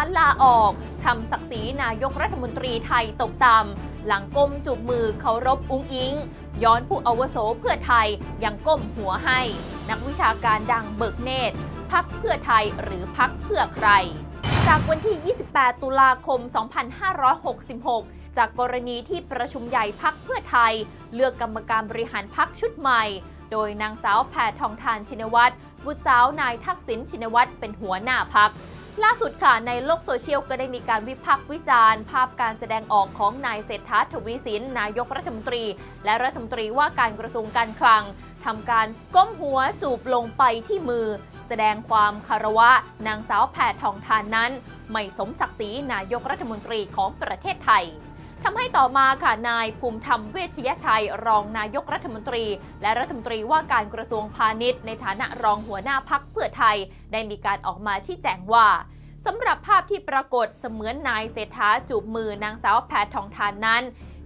ลาลาออกทำศักดิ์ศรีนายกรัฐมนตรีไทยตกต่ำหลังก้มจูบมือเคารพอุ้งอิง ย้อนผู้อาวุโสเพื่อไทยยังก้มหัวให้ นักวิชาการดังเบิกเนตรพักเพื่อไทยหรือพักเพื่อใคร จากวันที่ 28 ตุลาคม 2566 จากกรณีที่ประชุมใหญ่พักเพื่อไทย เลือกกรรมการบริหารพักชุดใหม่ โดยนางสาวแพทองทานชินวัตรบุตรสาวนายทักษิณชินวัตรเป็นหัวหน้าพัก ล่าสุดค่ะในโลกโซเชียลก็ได้มีการวิพากษ์วิจารณ์ ภาพการแสดงออกของนายเศรษฐาทวีสิน นายกรัฐมนตรี และรัฐมนตรีว่าการกระทรวงการคลังทำการก้มหัวจูบลงไปที่มือ แสดงความคารวะ นางสาวแพทองทานนั้น ไม่สมศักดิ์ศรีนายกรัฐมนตรีของประเทศไทย ทำให้ต่อมาค่ะนายภูมิธรรมเวชยชัย รองนายกรัฐมนตรี และรัฐมนตรีว่าการกระทรวงพาณิชย์ ในฐานะรองหัวหน้าพักเพื่อไทย ได้มีการออกมาชี้แจงว่าสำหรับภาพที่ปรากฏเสมือนนายเศรษฐาจูบมือนางสาวแพทองทานนั้น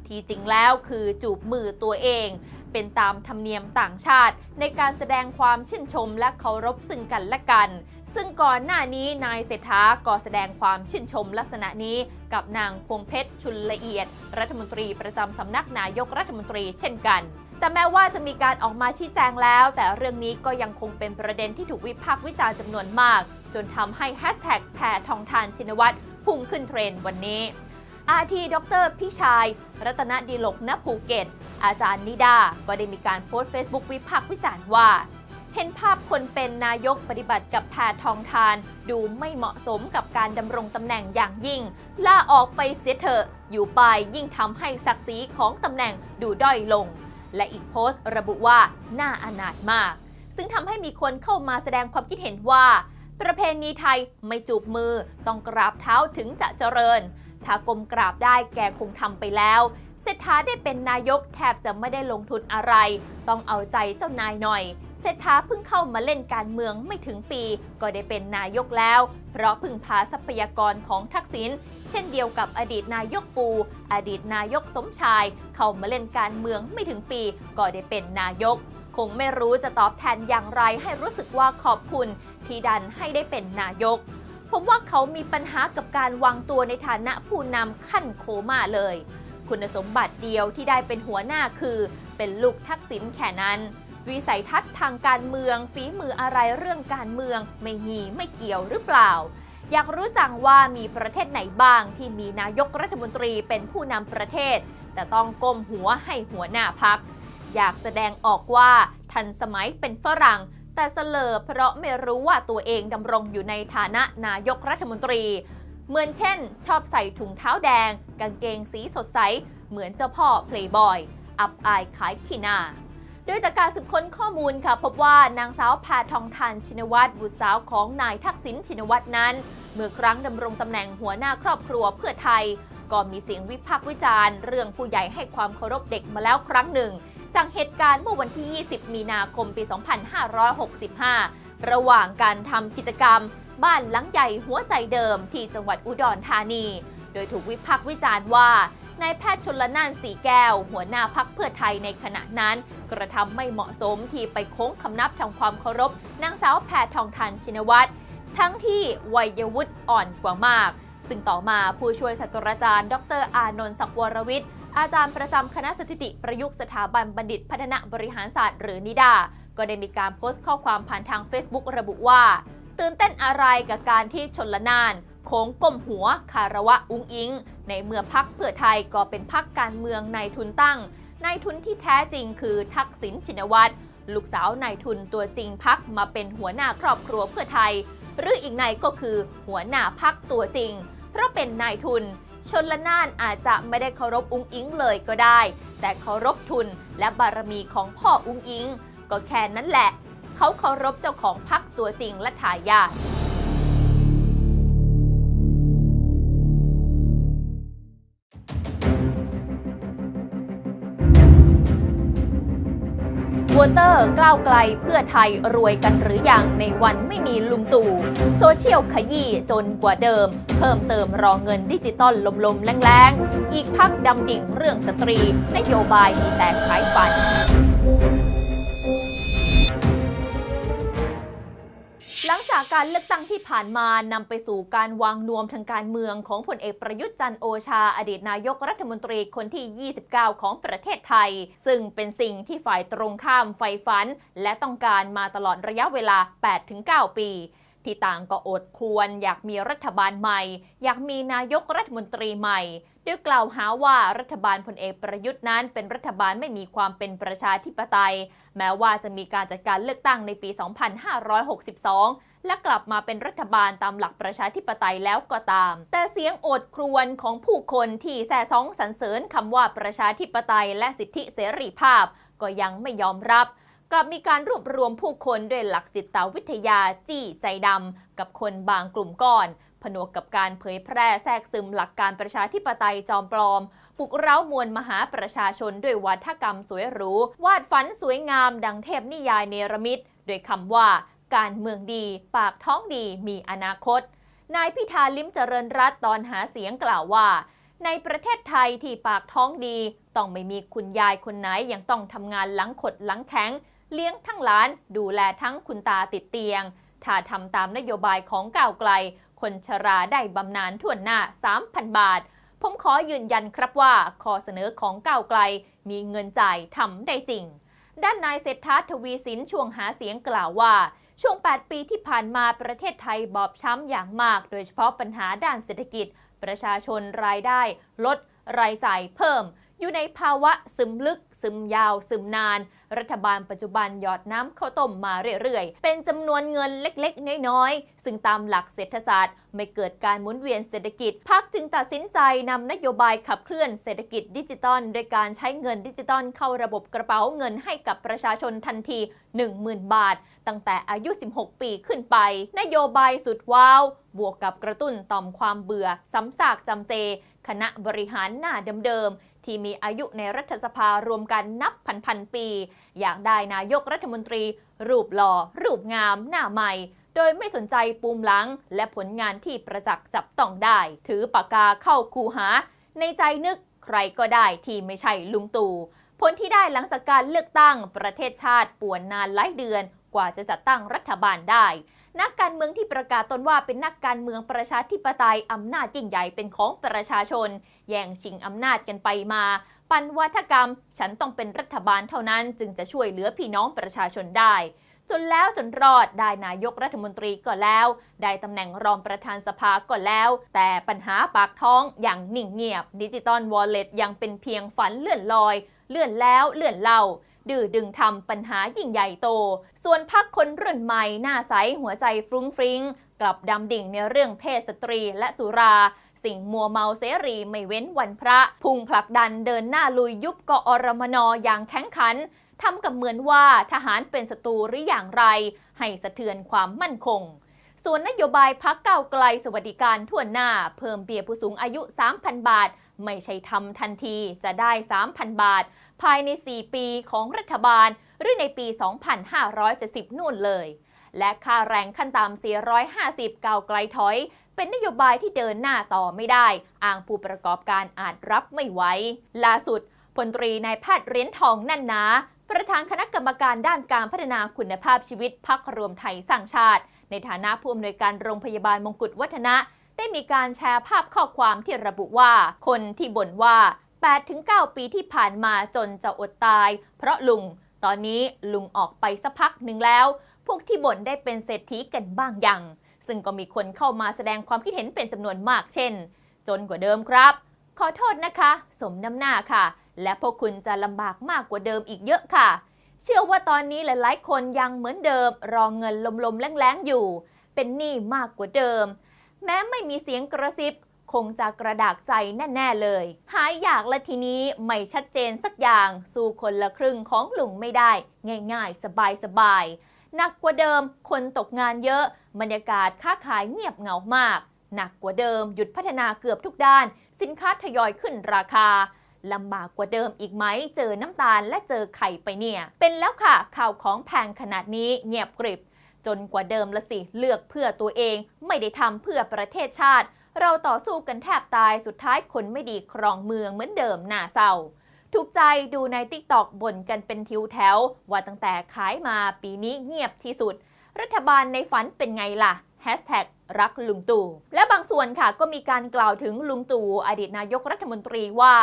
ที่จริงแล้วคือจูบมือตัวเอง เป็นตามธรรมเนียมต่างชาติ ในการแสดงความชื่นชมและเคารพซึ่งกันและกัน ซึ่งก่อนหน้านี้นายเศรษฐาก็แสดงความชื่นชมลักษณะนี้กับนางพวงเพชรชุนละเอียด รัฐมนตรีประจำสำนักนายกรัฐมนตรีเช่นกัน แต่แม้ว่าจะมีการออกมาชี้แจงแล้ว แต่เรื่องนี้ก็ยังคงเป็นประเด็นที่ถูกวิพากษ์วิจารณ์จำนวนมาก จนทำให้แฮชแท็กแพทองทานชินวัตรพุ่งขึ้นเทรนด์วันนี้อาทีดรพี่ชาย รัตนดีลกณภูเก็ต อาจารย์นิดา ก็ได้มีการโพสต์ Facebook วิพากษ์วิจารณ์ว่า เห็นภาพคนเป็นนายกปฏิบัติกับแพทองทาน ดูไม่เหมาะสมกับการดำรงตำแหน่งอย่างยิ่งลาออกไปเสียเถอะอยู่ไปยิ่งทำให้ศักดิ์ศรีของตำแหน่งดูด้อยลง และอีกโพสต์ระบุว่าน่าอนาถมาก ซึ่งทำให้มีคนเข้ามาแสดงความคิดเห็นว่า ประเพณีไทยไม่จูบมือต้องกราบเท้าถึงจะเจริญ ถ้ากลมกราบได้แกคงทำไปแล้วเศรษฐาได้เป็นนายกแทบจะไม่ได้ลงทุนอะไร ต้องเอาใจเจ้านายหน่อย เศรษฐาเพิ่งเข้ามาเล่นการเมืองไม่ถึงปี ก็ได้เป็นนายกแล้ว เพราะพึ่งพาทรัพยากรของทักษิณเช่นเดียวกับอดีตนายกปู อดีตนายกสมชาย เข้ามาเล่นการเมืองไม่ถึงปี ก็ได้เป็นนายก คงไม่รู้จะตอบแทนอย่างไรให้รู้สึกว่าขอบคุณ ที่ดันให้ได้เป็นนายก ผมว่าเขามีปัญหากับการวางตัวในฐานะผู้นำขั้นโคม่าเลย คุณสมบัติเดียวที่ได้เป็นหัวหน้าคือ เป็นลูกทักษิณแค่นั้น วิสัยทัศน์ทางการเมือง ฝีมืออะไรเรื่องการเมือง ไม่มีไม่เกี่ยวหรือเปล่า อยากรู้จังว่ามีประเทศไหนบ้างที่มีนายกรัฐมนตรีเป็นผู้นำประเทศ แต่ต้องก้มหัวให้หัวหน้าพัก อยากแสดงออกว่าทันสมัยเป็นฝรั่ง แต่เสลอเพราะไม่รู้ว่าตัวเองดำรงอยู่ในฐานะนายกรัฐมนตรีเหมือนเช่น ชอบใส่ถุงเท้าแดง กางเกงสีสดใส เหมือนเจ้าพ่อเพลย์บอย อับอายขายขี้หน้า โดยจากการสืบค้นข้อมูลค่ะพบว่านางสาวแพทองทานชินวัตรบุตรสาวของนายทักษิณชินวัตรนั้น เมื่อครั้งดำรงตำแหน่งหัวหน้าครอบครัวเพื่อไทย ก็มีเสียงวิพากษ์วิจารณ์ เรื่องผู้ใหญ่ให้ความเคารพเด็กมาแล้วครั้งหนึ่ง จากเหตุการณ์เมื่อวันที่ 20 มีนาคมปี 2565 ระหว่างการทำกิจกรรม บ้านหลังใหญ่หัวใจเดิมที่จังหวัดอุดรธานี โดยถูกวิพากษ์วิจารณ์ว่า นายแพทย์ชนละนานสีแก้ว หัวหน้าพักเพื่อไทยในขณะนั้น กระทำไม่เหมาะสมที่ไปโค้งคำนับทำความเคารพนางสาวแพทองทานชินวัตรทั้งที่วัยวุฒิอ่อนกว่ามาก ซึ่งต่อมาผู้ช่วยศาสตราจารย์ ดรอานนท์ศักวรวิทย์อาจารย์ประจำคณะสถิติประยุกต์สถาบันบัณฑิตพัฒนาบริหารศาสตร์หรือนิดา ก็ได้มีการโพสต์ข้อความผ่านทาง Facebook ระบุว่า ตื่นเต้นอะไรกับการที่ชนละนาน โค้งก้มหัวคารวะอุ้งอิง ในเมื่อพักเพื่อไทยก็เป็นพักการเมืองนายทุนตั้งนายทุนที่แท้จริงคือทักษิณชินวัตรลูกสาวนายทุนตัวจริงพักมาเป็นหัวหน้าครอบครัวเพื่อไทย หรืออีกในก็คือหัวหน้าพักตัวจริง เพราะเป็นนายทุน ชนละนานอาจจะไม่ได้เคารพอุ้งอิงเลยก็ได้ แต่เคารพทุนและบารมีของพ่ออุ้งอิง ก็แค่นั้นแหละ เขาเคารพเจ้าของพักตัวจริงและทายาท วเตอร์ก้าวไกลเพื่อไทยรวยกันหรืออยังในวันไม่มีลุงตู่โซเชียลขยี้จนกว่าเดิม เพิ่มเติมรอเงินดิจิตอลลมๆแรงๆ อีกพักดำดิ่งเรื่องสตรี นโยบายมีแต่ขายฝัน หลังจากการเลือกตั้งที่ผ่านมานำไปสู่การวางนวมทางการเมืองของพลเอกประยุทธ์จันโอชา อดีตนายกรัฐมนตรีคนที่ 29 ของประเทศไทย ซึ่งเป็นสิ่งที่ฝ่ายตรงข้ามไฟฝัน และต้องการมาตลอดระยะเวลา 8-9 ปี ที่ต่างก็อดควร อยากมีรัฐบาลใหม่ อยากมีนายกรัฐมนตรีใหม่ด้วยกล่าวหาว่ารัฐบาลพลเอกประยุทธ์นั้น เป็นรัฐบาลไม่มีความเป็นประชาธิปไตย แม้ว่าจะมีการจัดการเลือกตั้งในปี 2562 และกลับมาเป็นรัฐบาลตามหลักประชาธิปไตยแล้วก็ตาม แต่เสียงโอดครวญของผู้คนที่แซ่ซ้องสรรเสริญคำว่าประชาธิปไตยและสิทธิเสรีภาพ ก็ยังไม่ยอมรับ กลับมีการรวบรวมผู้คนด้วยหลักจิตวิทยาจี้ใจดำกับคนบางกลุ่มก่อน ผนวกกับการเผยแพร่แทรกซึมหลักการประชาธิปไตยจอมปลอม ปลุกเร้ามวลมหาประชาชนด้วยวัฒกรรมสวยหรู วาดฝันสวยงามดังเทพนิยายเนรมิตโดยคำว่าการเมืองดี ปากท้องดีมีอนาคต นายพิธาลิ้มเจริญรัตตอนหาเสียงกล่าวว่า ในประเทศไทยที่ปากท้องดี ต้องไม่มีคุณยายคนไหนยังต้องทำงานหลังขดหลังแข็ง เลี้ยงทั้งหลาน ดูแลทั้งคุณตาติดเตียง ถ้าทำตามนโยบายของก้าวไกล คนชราได้บำนาญทั่วหน้า 3,000 บาท ผมขอยืนยันครับว่าข้อเสนอของก้าวไกล มีเงินจ่ายทำได้จริง ด้านนายเศรษฐาทวีสินช่วงหาเสียงกล่าวว่าช่วง 8 ปีที่ผ่านมาประเทศไทยบอบช้ำอย่างมาก โดยเฉพาะปัญหาด้านเศรษฐกิจ ประชาชนรายได้ ลด รายจ่ายเพิ่ม อยู่ในภาวะซึมลึก ซึมยาว ซึมนาน รัฐบาลปัจจุบันหยอดน้ำข้าวต้มมาเรื่อยๆ เป็นจำนวนเงินเล็กๆ น้อยๆ ซึ่งตามหลักเศรษฐศาสตร์ ไม่เกิดการหมุนเวียนเศรษฐกิจพรรคจึงตัดสินใจนำนโยบายขับเคลื่อนเศรษฐกิจดิจิตอลโดยการใช้เงินดิจิตอลเข้าระบบกระเป๋าเงินให้กับประชาชนทันที 10,000 บาท ตั้งแต่อายุ 16 ปีขึ้นไป นโยบายสุดว้าว บวกกับกระตุ้นต่อมความเบื่อซ้ำซากจำเจ คณะบริหารหน้าเดิมๆ ที่มีอายุในรัฐสภารวมกันนับพันๆปี อยากได้นายกรัฐมนตรี รูปหล่อ รูปงาม หน้าใหม่ โดยไม่สนใจปูมหลัง และผลงานที่ประจักษ์จับต้องได้ ถือปากกาเข้าคูหา ในใจนึกใครก็ได้ที่ไม่ใช่ลุงตู่ผลที่ได้หลังจากการเลือกตั้งประเทศชาติป่วนนานหลายเดือนกว่าจะจัดตั้งรัฐบาลได้ นักการเมืองที่ประกาศตนว่าเป็นนักการเมืองประชาธิปไตยอำนาจยิ่งใหญ่เป็นของประชาชน แย่งชิงอำนาจกันไปมา ปันวัฒกรรม ฉันต้องเป็นรัฐบาลเท่านั้น จึงจะช่วยเหลือพี่น้องประชาชนได้ จนแล้วจนรอดได้นายกรัฐมนตรีก็แล้ว ได้ตำแหน่งรองประธานสภาก็แล้ว แต่ปัญหาปากท้องอย่างนิ่งเงียบดิจิตอลวอลเล็ตยังเป็นเพียงฝันเลื่อนลอย เลื่อนแล้วเลื่อนเล่าดื้อดึงทำปัญหายิ่งใหญ่โต ส่วนพักคนรุ่นใหม่หน้าใสหัวใจฟรุ้งฟริ้ง กลับดำดิ่งในเรื่องเพศสตรีและสุรา สิ่งมัวเมาเสรีไม่เว้นวันพระ พุ่งผลักดันเดินหน้าลุยยุบกอรมนอย่างแข็งขันทำกับเหมือนว่าทหารเป็นศัตรูหรืออย่างไร ให้สะเทือนความมั่นคง ส่วนนโยบายพักเก้าไกลสวัสดิการทั่วหน้า เพิ่มเบี้ยผู้สูงอายุ 3,000 บาท ไม่ใช่ทำทันทีจะได้ 3,000 บาท ภายใน 4 ปีของรัฐบาล หรือในปี 2570 นู่นเลย และค่าแรงขั้นต่ำ450 เก้าไกลถอย เป็นนโยบายที่เดินหน้าต่อไม่ได้ อ้างผู้ประกอบการอาจรับไม่ไหวล่าสุดพลตรีนายแพทย์เรียญทองแน่นนาประธานคณะกรรมการด้านการพัฒนาคุณภาพชีวิตพักรวมไทยสร้างชาติ ในฐานะผู้อำนวยการโรงพยาบาลมงกุฎวัฒนะ ได้มีการแชร์ภาพข้อความที่ระบุว่า คนที่บ่นว่า 8-9 ปีที่ผ่านมาจนจะอดตาย เพราะลุง ตอนนี้ลุงออกไปสักพักหนึ่งแล้ว พวกที่บ่นได้เป็นเศรษฐีกันบ้างยัง ซึ่งก็มีคนเข้ามาแสดงความคิดเห็นเป็นจำนวนมากเช่น จนกว่าเดิมครับ ขอโทษนะคะ สมน้ำหน้าค่ะ และพวกคุณจะลำบากมากกว่าเดิมอีกเยอะค่ะ เชื่อว่าตอนนี้หลายๆ คนยังเหมือนเดิม รองเงินลมๆแรงๆอยู่ เป็นหนี้มากกว่าเดิม แม้ไม่มีเสียงกระซิบคงจะกระดากใจแน่ ๆ เลย หายอยากและทีนี้ไม่ชัดเจนสักอย่าง สู้คนละครึ่งของลุงไม่ได้ ง่าย ๆ สบายๆหนักกว่าเดิม คนตกงานเยอะ บรรยากาศค้าขายเงียบเหงามาก หนักกว่าเดิมหยุดพัฒนาเกือบทุกด้าน สินค้าทยอยขึ้นราคาลำบากกว่าเดิมอีกไหม เจอน้ำตาลและเจอไข่ไปเนี่ย เป็นแล้วค่ะ ข่าวของแพงขนาดนี้เงียบกริบ จนกว่าเดิมละสิ เลือกเพื่อตัวเอง ไม่ได้ทำเพื่อประเทศชาติ เราต่อสู้กันแทบตายสุดท้ายคนไม่ดีครองเมืองเหมือนเดิมหน่าเศร้า ถูกใจดูในติ๊กตอกบ่นกันเป็นทิวแถว ว่าตั้งแต่ขายมาปีนี้เงียบที่สุด รัฐบาลในฝันเป็นไงล่ะแฮชแท็กรักลุงตู่ และบางส่วนค่ะก็มีการกล่าวถึงลุงตู่อดีตนายกรัฐมนตรีว่า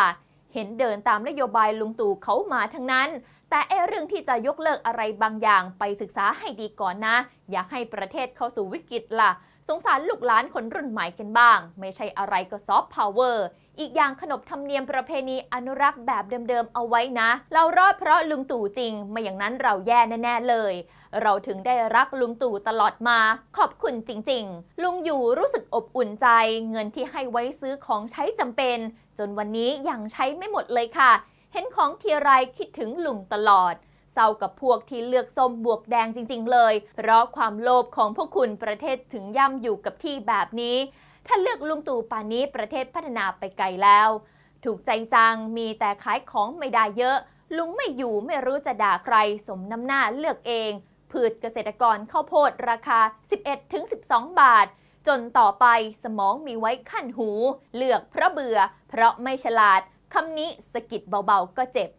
เห็นเดินตามนโยบายลุงตู่เขามาทั้งนั้น แต่ไอ้เรื่องที่จะยกเลิกอะไรบางอย่างไปศึกษาให้ดีก่อนนะ อย่าให้ประเทศเข้าสู่วิกฤตล่ะ สงสารลูกหลานคนรุ่นใหม่กันบ้าง ไม่ใช่อะไรก็ซอฟต์พาวเวอร์ อีกอย่างขนบธรรมเนียมประเพณีอนุรักษ์แบบเดิมๆเอาไว้นะ เรารอดเพราะลุงตู่จริง ไม่อย่างนั้นเราแย่แน่ๆเลย เราถึงได้รักลุงตู่ตลอดมา ขอบคุณจริงๆ ลุงอยู่รู้สึกอบอุ่นใจ เงินที่ให้ไว้ซื้อของใช้จำเป็น จนวันนี้ยังใช้ไม่หมดเลยค่ะ เห็นของทีไรคิดถึงลุงตลอดเศร้ากับพวกที่เลือกส้มบวกแดงจริง ๆ เลย เพราะความโลภของพวกคุณประเทศถึงย่ำอยู่กับที่แบบนี้ ถ้าเลือกลุงตู่ป่านนี้ประเทศพัฒนาไปไกลแล้ว ถูกใจจังมีแต่ขายของไม่ได้เยอะ ลุงไม่อยู่ไม่รู้จะด่าใคร สมน้ำหน้าเลือกเอง พืชเกษตรกรข้าวโพดราคา 11-12 บาท จนต่อไปสมองมีไว้ขั้นหู เลือกเพราะเบื่อ เพราะไม่ฉลาดคำนี้สกิดเบาๆก็เจ็บ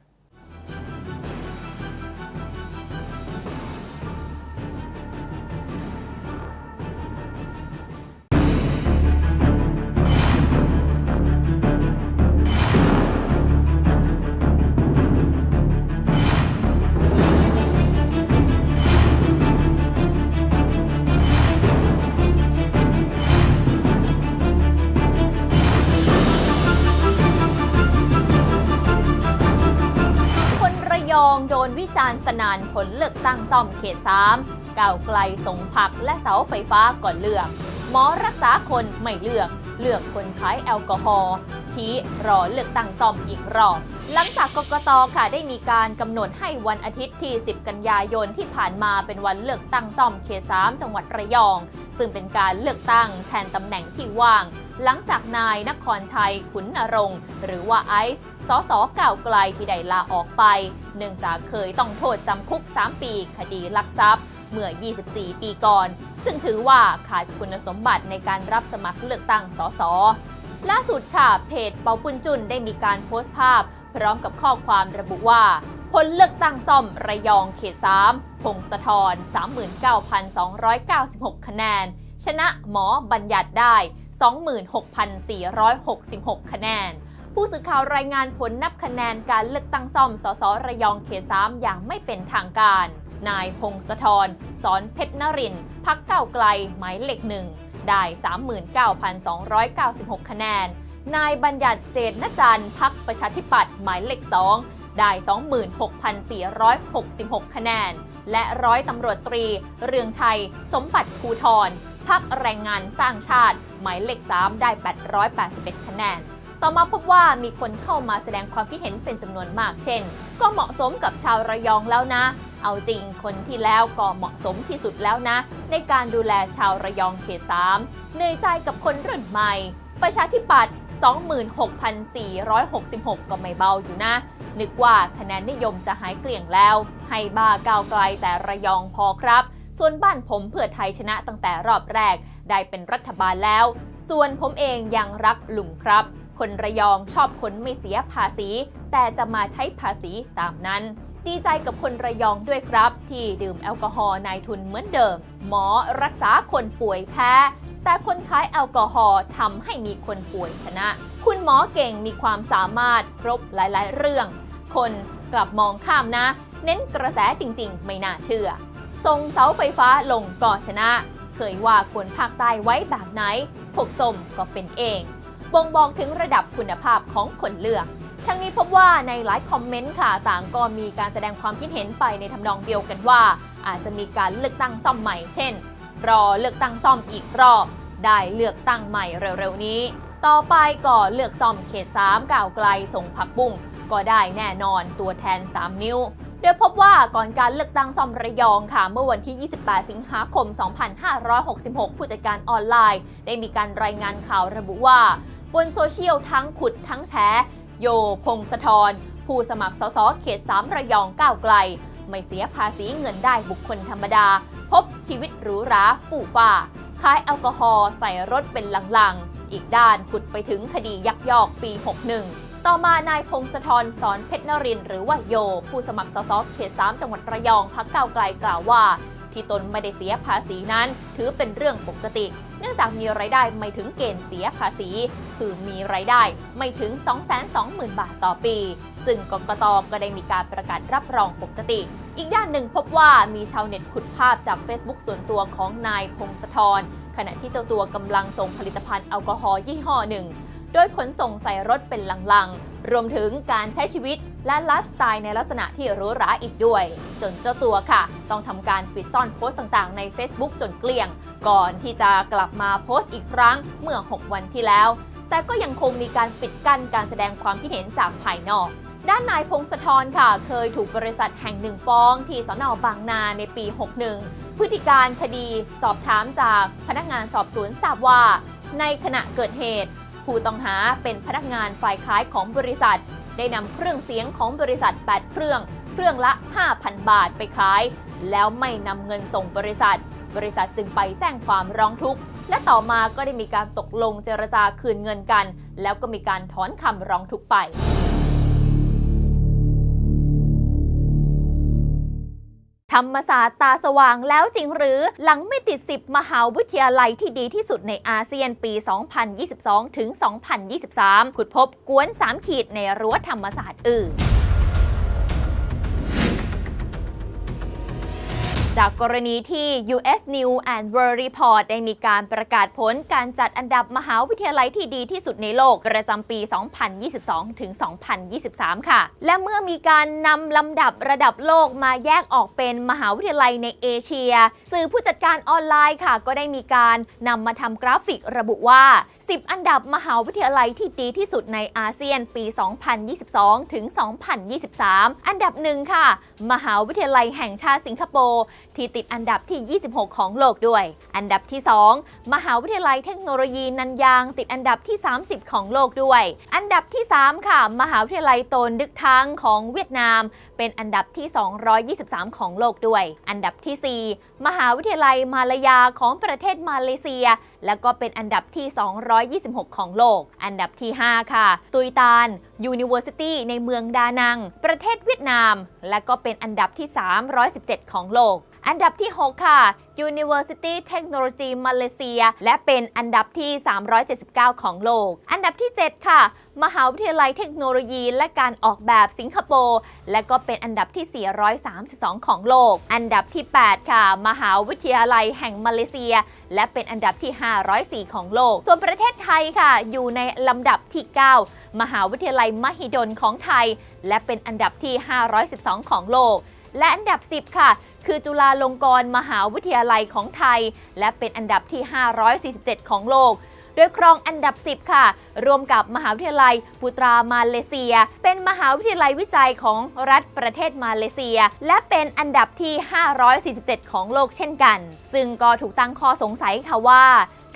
ดนวิจารณ์สนานผลเลือกตั้งซ่อมเขต 3ก้าวไกลส่งผักและเสาไฟฟ้าก่อนเลือก หมอรักษาคนไม่เลือก เลือกคนขายแอลกอฮอล์ชี้รอเลือกตั้งซ่อมอีกรอบหลังจากกกตค่ะได้มีการกำหนดให้วันอาทิตย์ที่ 10 กันยายนที่ผ่านมาเป็นวันเลือกตั้งซ่อมเขต 3 จังหวัดระยอง ซึ่งเป็นการเลือกตั้งแทนตำแหน่งที่ว่าง หลังจากนายนครชัยขุนนรงค์ หรือว่าไอซ์สสก้าวไกลที่ได้ลาออกไป เนื่องจากเคยต้องโทษจำคุก 3 ปี คดีลักทรัพย์ เมื่อ 24 ปีก่อน ซึ่งถือว่าขาดคุณสมบัติในการรับสมัครเลือกตั้งสสล่าสุดค่ะ เพจเปาปุนจุนได้มีการโพสต์ภาพ พร้อมกับข้อความระบุว่าผลเลือกตั้งซ่อมระยองเขต 3 พงศธร 39,296 คะแนน ชนะหมอบัญญัติได้ 26,466 คะแนน ผู้สื่อข่าวรายงานผลนับคะแนนการเลือกตั้งซ่อม สสระยองเขต3อย่างไม่เป็นทางการ นายพงศธรสอนเพชรนรินทร์พักเก้าไกลหมายเลขหนึ่งได้ 39,296 คะแนน นายบัญญัติเจตนจันทร์พักประชาธิปัตย์หมายเลข2ได้ 26,466 คะแนน และร้อยตำรวจตรี เรืองชัย สมบัติภูทรพักแรงงานสร้างชาติ หมายเลข 3 ได้ 881 คะแนน ต่อมาพบว่ามีคนเข้ามาแสดงความคิดเห็นเป็นจำนวนมากเช่น ก็เหมาะสมกับชาวระยองแล้วนะ เอาจริงคนที่แล้วก็เหมาะสมที่สุดแล้วนะ ในการดูแลชาวระยองเขต3เหนื่อยใจกับคนรุ่นใหม่ ประชาธิปัตย์26,466 ก็ไม่เบาอยู่นะ นึกว่าคะแนนนิยมจะหายเกลี้ยงแล้ว ให้บ้าก้าวไกลแต่ระยองพอครับ ส่วนบ้านผมเพื่อไทยชนะตั้งแต่รอบแรก ได้เป็นรัฐบาลแล้ว ส่วนผมเองยังรักลุงครับ คนระยองชอบคนไม่เสียภาษี แต่จะมาใช้ภาษีตามนั้น ดีใจกับคนระยองด้วยครับ ที่ดื่มแอลกอฮอล์นายทุนเหมือนเดิม หมอรักษาคนป่วยแพ้ แต่คนขายแอลกอฮอล์ทำให้มีคนป่วยชนะ คุณหมอเก่งมีความสามารถครบหลาย ๆ เรื่อง คนกลับมองข้ามนะ เน้นกระแสจริง ๆ ไม่น่าเชื่อส่งเสาไฟฟ้าลงก่อชนะ เคยว่าคนภาคใต้ไว้แบบไหน พวกสมก็เป็นเอง บ่งบอกถึงระดับคุณภาพของคนเลือกทั้งนี้พบว่าในหลายคอมเมนต์ค่ะต่างก็มีการแสดงความคิดเห็นไปในทำนองเดียวกันว่า อาจจะมีการเลือกตั้งซ่อมใหม่ เช่น รอเลือกตั้งซ่อมอีกรอบ ได้เลือกตั้งใหม่เร็วๆนี้ ต่อไปก็เลือกซ่อมเขต 3 ก่าวไกลส่งผักบุ้งก็ได้แน่นอนตัวแทน 3 นิ้ว โดยพบว่าก่อนการเลือกตั้งซ่อมระยองค่ะเมื่อวันที่ 28 สิงหาคม 2566 ผู้จัดการออนไลน์ ได้มีการรายงานข่าวระบุว่า บนโซเชียลทั้งขุดทั้งแชโยพงศธรผู้สมัครสสเขต3ระยองก้าวไกล ไม่เสียภาษีเงินได้บุคคลธรรมดา พบชีวิตหรูหราฟู่ฟ้าขายแอลกอฮอล์ใส่รถเป็นลังๆ อีกด้านขุดไปถึงคดียักยอกปี 61 ต่อมานายพงศธรสอนเพชรนรินทร์หรือว่าโย ผู้สมัครสสเขต 3 จังหวัดระยองพักก้าวไกลกล่าวว่า ที่ตนไม่ได้เสียภาษีนั้น ถือเป็นเรื่องปกติ เนื่องจากมีรายได้ไม่ถึงเกณฑ์เสียภาษี คือมีรายได้ไม่ถึง 220,000 บาทต่อปี ซึ่งกกตก็ได้มีการประกาศรับรองปกติ อีกด้านหนึ่งพบว่ามีชาวเน็ตขุดภาพจาก Facebook ส่วนตัวของนายพงศธรขณะที่เจ้าตัวกำลังส่งผลิตภัณฑ์แอลกอฮอล์ยี่ห้อหนึ่ง โดยขนส่งใส่รถเป็นลังๆ รวมถึงการใช้ชีวิตและไลฟ์สไตล์ในลักษณะที่หรูหราอีกด้วย จนเจ้าตัวค่ะ ต้องทำการปิดซ่อนโพสต์ต่างๆ ใน Facebook จนเกลี้ยง ก่อนที่จะกลับมาโพสต์อีกครั้งเมื่อ 6 วันที่แล้ว แต่ก็ยังคงมีการปิดกั้นการแสดงความคิดเห็นจากภายนอกด้านนายพงศธรค่ะ เคยถูกบริษัทแห่งหนึ่งฟ้องที่สนบางนาในปี 61 พฤติการคดีสอบถามจากพนักงานสอบสวนทราบว่า ในขณะเกิดเหตุ ผู้ต้องหาเป็นพนักงานฝ่ายขายของบริษัท ได้นำเครื่องเสียงของบริษัท 8 เครื่อง เครื่องละ 5,000 บาทไปขาย แล้วไม่นำเงินส่งบริษัท บริษัทจึงไปแจ้งความร้องทุกข์ และต่อมาก็ได้มีการตกลงเจรจาคืนเงินกัน แล้วก็มีการถอนคำร้องทุกข์ไป ธรรมศาสตร์ตาสว่างแล้วจริงหรือหลังไม่ติด 10 มหาวิทยาลัยที่ดีที่สุดในอาเซียนปี 2022 ถึง 2023 ขุดพบกวน 3 ขีดในรั้วธรรมศาสตร์อื่น จากกรณีที่ US News and World Report ได้มีการประกาศผลการจัดอันดับมหาวิทยาลัยที่ดีที่สุดในโลก ประจำปี 2022 ถึง 2023 ค่ะ และเมื่อมีการนำลำดับระดับโลกมาแยกออกเป็นมหาวิทยาลัยในเอเชีย สื่อผู้จัดการออนไลน์ค่ะ ก็ได้มีการนำมาทำกราฟิกระบุว่า10 อันดับมหาวิทยาลัยที่ดีที่สุดในอาเซียนปี 2022 ถึง 2023 อันดับหนึ่งค่ะ มหาวิทยาลัยแห่งชาติสิงคโปร์ที่ติดอันดับที่ 26 ของโลกด้วย อันดับที่ 2 มหาวิทยาลัยเทคโนโลยีนันยางติดอันดับที่ 30 ของโลกด้วย อันดับที่ 3 ค่ะ มหาวิทยาลัยโตนดึกทังของเวียดนาม เป็นอันดับที่ 223 ของโลกด้วย อันดับทีสี่4 มหาวิทยาลัยมาลายาของประเทศมาเลเซีย แล้วก็เป็นอันดับที่ 2 226 ของโลก อันดับที่ 5 ค่ะ ตุยตาน University ในเมืองดานัง ประเทศเวียดนาม และก็เป็นอันดับที่ 317 ของโลก อันดับที่ 6 ค่ะ University Technology Malaysia และเป็นอันดับที่ 379 ของโลก อันดับที่ 7 ค่ะ มหาวิทยาลัยเทคโนโลยี และการออกแบบสิงคโปร์ และก็เป็นอันดับที่ 432 ของโลก อันดับที่ 8 ค่ะ มหาวิทยาลัยแห่งมาเลเซีย และเป็นอันดับที่ 504 ของโลก ส่วนประเทศไทยค่ะ อยู่ในลำดับที่ 9 มหาวิทยาลัยมหิดลของไทย และเป็นอันดับที่ 512 ของโลก และอันดับ 10 ค่ะ คือจุฬาลงกรณ์มหาวิทยาลัยของไทย และเป็นอันดับที่ 547 ของโลก โดยครองอันดับ 10 ค่ะ รวมกับมหาวิทยาลัยปุตรามาเลเซีย เป็นมหาวิทยาลัยวิจัยของรัฐประเทศมาเลเซีย และเป็นอันดับที่ 547 ของโลกเช่นกัน ซึ่งก็ถูกตั้งข้อสงสัยค่ะว่า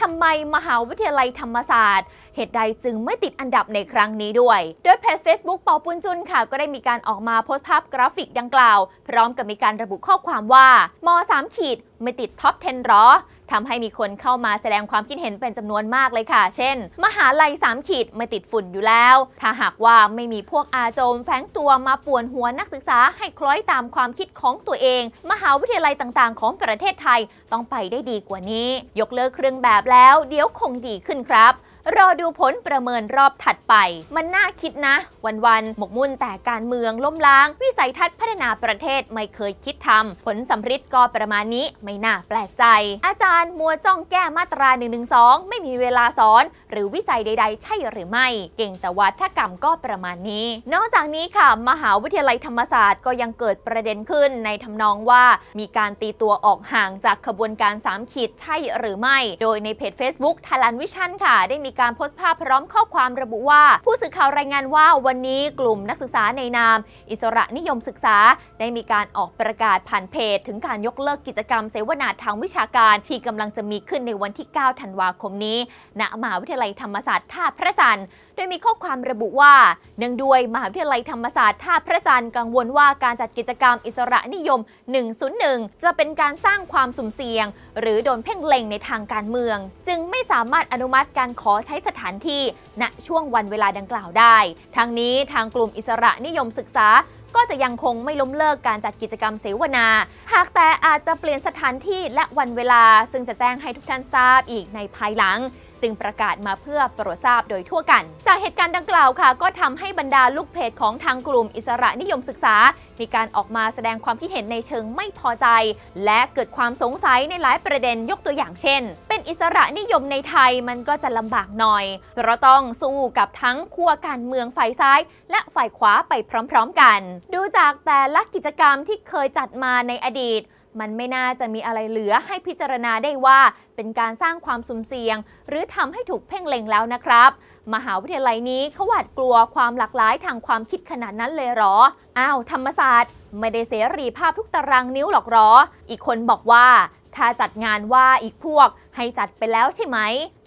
ทำไมมหาวิทยาลัยธรรมศาสตร์ เหตุใดจึงไม่ติดอันดับในครั้งนี้ด้วย โดยเพจ Facebook เปาปุนจุนค่ะ ก็ได้มีการออกมาโพสต์ภาพกราฟิกดังกล่าว พร้อมกับมีการระบุข้อความว่าม3ขีดไม่ติดท็อป 10หรอ ทำให้มีคนเข้ามาแสดงความคิดเห็นเป็นจำนวนมากเลยค่ะ เช่น มหาลัย3ขีดไม่ติดฝุ่นอยู่แล้ว ถ้าหากว่าไม่มีพวกอาโจมแฝงตัวมาป่วนหัวนักศึกษาให้คล้อยตามความคิดของตัวเอง มหาวิทยาลัยต่างๆ ของประเทศไทยต้องไปได้ดีกว่านี้ ยกเลิกเครื่องแบบแล้ว เดี๋ยวคงดีขึ้นครับ รอดูผลประเมินรอบถัดไป มันน่าคิดนะ วันๆหมกมุ่นแต่การเมืองล้มล้าง วิสัยทัศน์พัฒนาประเทศไม่เคยคิดทำผลสำฤทธิ์ก็ประมาณนี้ไม่น่าแปลกใจ อาจารย์มัวจ้องแก้มาตรา1นึไม่มีเวลาสอน หรือวิจัยใด ๆ ใช่หรือไม่ เก่งแต่วัฒกรรมก็ประมาณนี้ นอกจากนี้ค่ะ มหาวิทยาลัยธรรมศาสตร์ก็ยังเกิดประเด็นขึ้นในทำนองว่ามีการตีตัวออกห่างจากขบวนการ3ขีดใช่หรือไม่ โดยในเพจ Facebook ทารันวิชั่นค่ะ ได้มีการโพสต์ภาพพร้อมข้อความระบุว่า ผู้สื่อข่าวรายงานว่าวันนี้กลุ่มนักศึกษาในนาม อิสระนิยมศึกษา ได้มีการออกประกาศผ่านเพจ ถึงการยกเลิกกิจกรรมเสวนาทางวิชาการที่กำลังจะมีขึ้นในวันที่ 9 ธันวาคมนี้ ณ มหาวิทยาลัยธรรมศาสตร์ท่าพระจันทร์โดยมีข้อความระบุว่า เนื่องด้วยมหาวิทยาลัยธรรมศาสตร์ท่าพระจันทร์กังวลว่าการจัดกิจกรรมอิสระนิยม 101 จะเป็นการสร้างความสุ่มเสี่ยง หรือโดนเพ่งเล็งในทางการเมือง จึงไม่สามารถอนุมัติการขอใช้สถานที่ณช่วงวันเวลาดังกล่าวได้ ทั้งนี้ทางกลุ่มอิสระนิยมศึกษาก็จะยังคงไม่ล้มเลิกการจัดกิจกรรมเสวนา หากแต่อาจจะเปลี่ยนสถานที่และวันเวลา ซึ่งจะแจ้งให้ทุกท่านทราบอีกในภายหลัง จึงประกาศมาเพื่อโปรดทราบโดยทั่วกัน จากเหตุการณ์ดังกล่าวค่ะ ก็ทำให้บรรดาลูกเพจของทางกลุ่มอิสระนิยมศึกษา มีการออกมาแสดงความคิดเห็นในเชิงไม่พอใจ และเกิดความสงสัยในหลายประเด็นยกตัวอย่างเช่น เป็นอิสระนิยมในไทยมันก็จะลำบากหน่อย เพราะต้องสู้กับทั้งขั้วการเมืองฝ่ายซ้าย และฝ่ายขวาไปพร้อม ๆ กัน ดูจากแต่ละกิจกรรมที่เคยจัดมาในอดีต มันไม่น่าจะมีอะไรเหลือให้พิจารณาได้ว่า เป็นการสร้างความสุ่มเสี่ยง หรือทำให้ถูกเพ่งเล็งแล้วนะครับ มหาวิทยาลัยนี้เขาหวาดกลัวความหลากหลายทางความคิดขนาดนั้นเลยหรอ อ้าวธรรมศาสตร์ ไม่ได้เสรีภาพทุกตารางนิ้วหรอกหรอ อีกคนบอกว่าถ้าจัดงานว่าอีกพวกให้จัดไปแล้วใช่ไหม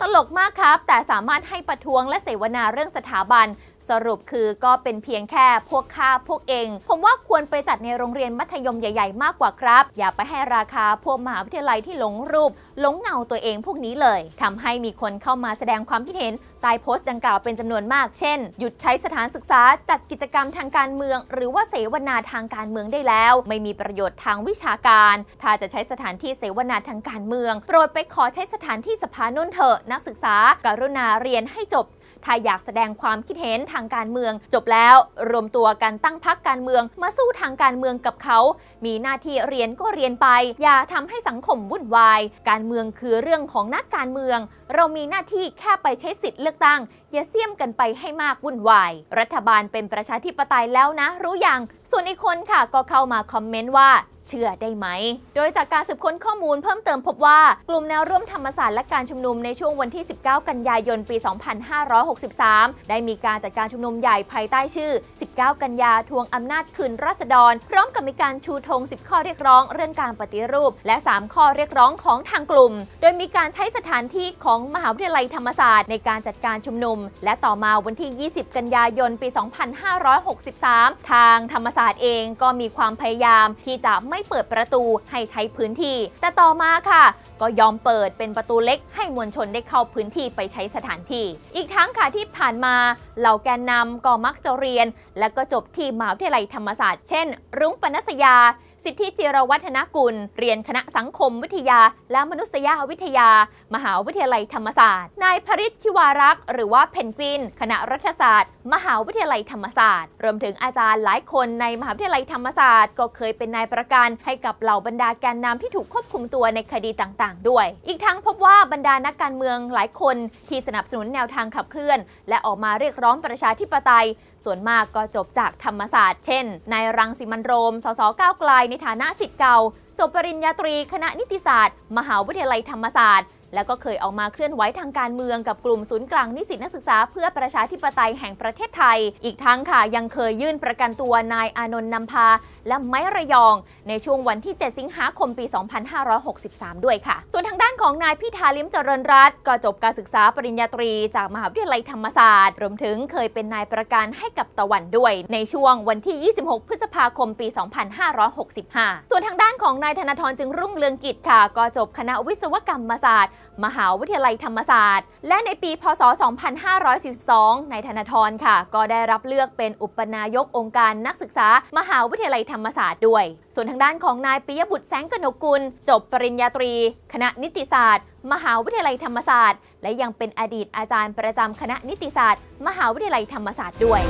ตลกมากครับ แต่สามารถให้ประท้วงและเสวนาเรื่องสถาบัน สรุปคือก็เป็นเพียงแค่พวกข้าพวกเอง ผมว่าควรไปจัดในโรงเรียนมัธยมใหญ่ ๆ มากกว่าครับ อย่าไปให้ราคาพวกมหาวิทยาลัยที่หลงรูป หลงเงาตัวเองพวกนี้เลยทำให้มีคนเข้ามาแสดงความคิดเห็นใต้โพสต์ดังกล่าวเป็นจำนวนมาก เช่น หยุดใช้สถานศึกษาจัดกิจกรรมทางการเมือง หรือว่าเสวนาทางการเมืองได้แล้ว ไม่มีประโยชน์ทางวิชาการ ถ้าจะใช้สถานที่เสวนาทางการเมือง โปรดไปขอใช้สถานที่สภานุ่นเถอะนักศึกษาการุณาเรียนให้จบ ถ้าอยากแสดงความคิดเห็นทางการเมือง จบแล้วรวมตัวกันตั้งพักการเมือง มาสู้ทางการเมืองกับเขา มีหน้าที่เรียนก็เรียนไป อย่าทำให้สังคมวุ่นวาย การเมืองคือเรื่องของนักการเมือง เรามีหน้าที่แค่ไปใช้สิทธิ์เลือกตั้ง อย่าเสี่ยมกันไปให้มากวุ่นวาย รัฐบาลเป็นประชาธิปไตยแล้วนะ รู้ยังส่วนอีกคนค่ะก็เข้ามาคอมเมนต์ว่าเชื่อได้ไหม โดยจากการสืบค้นข้อมูลเพิ่มเติมพบว่ากลุ่มแนวร่วมธรรมศาสตร์และการชุมนุมในช่วงวันที่ 19 กันยายน ปี 2563 ได้มีการจัดการชุมนุมใหญ่ภายใต้ชื่อ 19 กันยาทวงอำนาจคืนราษฎร พร้อมกับมีการชูธง 10 ข้อเรียกร้องเรื่องการปฏิรูป และ 3 ข้อเรียกร้องของทางกลุ่ม โดยมีการใช้สถานที่ของมหาวิทยาลัยธรรมศาสตร์ในการจัดการชุมนุม และต่อมาวันที่ 20 กันยายน ปี 2563 ทางธรรมศาสตร์เองก็มีความพยายามที่จะไม่เปิดประตูให้ใช้พื้นที่ แต่ต่อมาค่ะ ก็ยอมเปิดเป็นประตูเล็กให้มวลชนได้เข้าพื้นที่ไปใช้สถานที่ อีกทั้งค่ะที่ผ่านมาเหล่าแกนนำก็มักจะเรียน และก็จบที่มหาวิทยาลัยธรรมศาสตร์เช่น รุ้งปนัสยา สิทธิจิรวัฒนกุล เรียนคณะสังคมวิทยา และมนุษยวิทยา มหาวิทยาลัยธรรมศาสตร์ นายพริชชิวารักษ์หรือว่าเพนกวิน คณะรัฐศาสตร์ มหาวิทยาลัยธรรมศาสตร์ รวมถึงอาจารย์หลายคนในมหาวิทยาลัยธรรมศาสตร์ ก็เคยเป็นนายประกันให้กับเหล่าบรรดาแกนนำที่ถูกควบคุมตัวในคดีต่างๆ ด้วย อีกทั้งพบว่าบรรดานักการเมืองหลายคนที่สนับสนุนแนวทางขับเคลื่อน และออกมาเรียกร้องประชาธิปไตย ส่วนมากก็จบจากธรรมศาสตร์ เช่น นายรังสิมันโรม สสก้าวไกลในฐานะสิทธิ์เก่า จบปริญญาตรีคณะนิติศาสตร์ มหาวิทยาลัยธรรมศาสตร์ แล้วก็เคยออกมาเคลื่อนไหวทางการเมืองกับกลุ่มศูนย์กลางนิสิตนักศึกษาเพื่อประชาธิปไตยแห่งประเทศไทย อีกทั้งค่ะยังเคยยื่นประกันตัวนายอานนท์นำพา และไม้ระยอง ในช่วงวันที่ 7 สิงหาคมปี 2563 ด้วยค่ะ ส่วนทางด้านของนายพิธาลิมเจริญรัตน์ก็จบการศึกษาปริญญาตรีจากมหาวิทยาลัยธรรมศาสตร์ รวมถึงเคยเป็นนายประกันให้กับตะวันด้วย ในช่วงวันที่ 26 พฤษภาคมปี 2565 ส่วนทางด้านของนายธนาธรจึงรุ่งเรืองกิจค่ะ ก็จบคณะวิศวกรรมศาสตร์มหาวิทยาลัยธรรมศาสตร์ และในปี พศ 2542 นายธนาธรค่ะ ก็ได้รับเลือกเป็นอุปนายกองค์การนักศึกษา มหาวิทยาลัยธรรมศาสตร์ด้วย ส่วนทางด้านของนายปิยบุตรแสงกนกกุล จบปริญญาตรี คณะนิติศาสตร์ มหาวิทยาลัยธรรมศาสตร์ และยังเป็นอดีตอาจารย์ประจำคณะนิติศาสตร์ มหาวิทยาลัยธรรมศาสตร์ด้วย